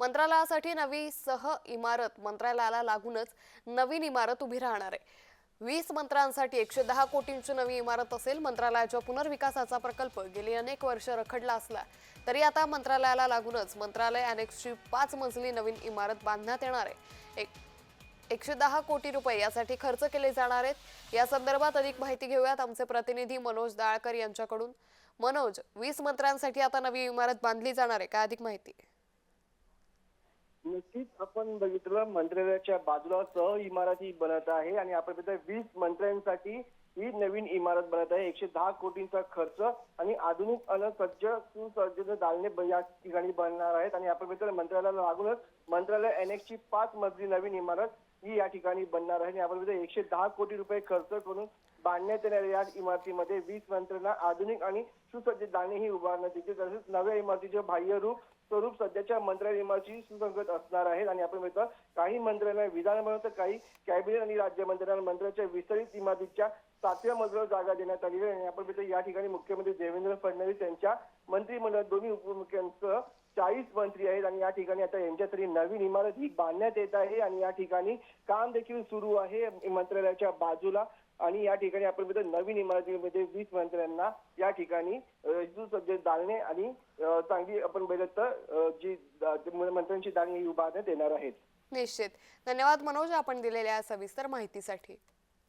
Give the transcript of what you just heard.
मंत्रालयासाठी नवी सह इमारत मंत्रालयाला लागूनच नवीन इमारत उभी राहणार आहे. वीस मंत्र्यांसाठी एकशे दहा कोटींची नवी इमारत असेल मंत्रालयाच्या पुनर्विकासाचा प्रकल्प गेली अनेक वर्ष रखडला असला तरी आता मंत्रालयाला लागूनच मंत्रालय अनेकची पाच मजली नवीन इमारत बांधण्यात येणार आहे. एक एकशे दहा कोटी रुपये यासाठी खर्च केले जाणार आहेत. या संदर्भात अधिक माहिती घेऊयात आमचे प्रतिनिधी मनोज दाळकर यांच्याकडून. मनोज वीस मंत्र्यांसाठी आता नवी इमारत बांधली जाणार आहे काय अधिक माहिती? नक्कीच आपण बघितलं मंत्रालयाच्या बाजूला सह इमारती बनत आहे आणि आपण वीस मंत्र्यांसाठी ही नवीन इमारत बनत आहे. एकशे दहा कोटींचा खर्च आणि आधुनिक अनसज्ज सुसज्ज दालने या ठिकाणी बनणार आहेत. आणि आपण मित्र मंत्रालयाला लागूनच मंत्रालय अनेकची पाच मजली नवीन इमारत ही या ठिकाणी बनणार आहे. आणि आपण मित्र एकशे दहा कोटी रुपये खर्च करून बांधण्यात येणाऱ्या या इमारतीमध्ये वीस मंत्र्यांना आधुनिक आणि सुसज्ज दालने ही उभारण्यात येतील. तसेच नव्या इमारतीचे बाह्य रूप स्वरूप सध्याच्या मंत्रालय इमारतीची सुसंगत असणार आहेत. आणि आपण मित्र काही मंत्र्यांना विधानभवन तर काही कॅबिनेट आणि राज्य मंत्र्यांना मंत्र्याच्या विस्तारित इमारतीच्या सातव्या मजल्यावर जागा देण्यात आली आहे. आणि आपण बघितलं या ठिकाणी मुख्यमंत्री देवेंद्र फडणवीस यांच्या मंत्रिमंडळात दोन्ही उपमुख्यांचं चाळीस मंत्री आहेत. आणि या ठिकाणी आता यांच्यासाठी नवीन इमारत ही बांधण्यात येत आहे. आणि या ठिकाणी काम देखील सुरू आहे मंत्रालयाच्या बाजूला. आणि या ठिकाणी आपण बघितलं नवीन इमारतीमध्ये वीस मंत्र्यांना या ठिकाणी दालने आणि चांगली आपण बघितलं तर जी मंत्र्यांची दालने ही उभारण्यात येणार आहेत. निश्चित. धन्यवाद मनोज आपण दिलेल्या सविस्तर माहितीसाठी.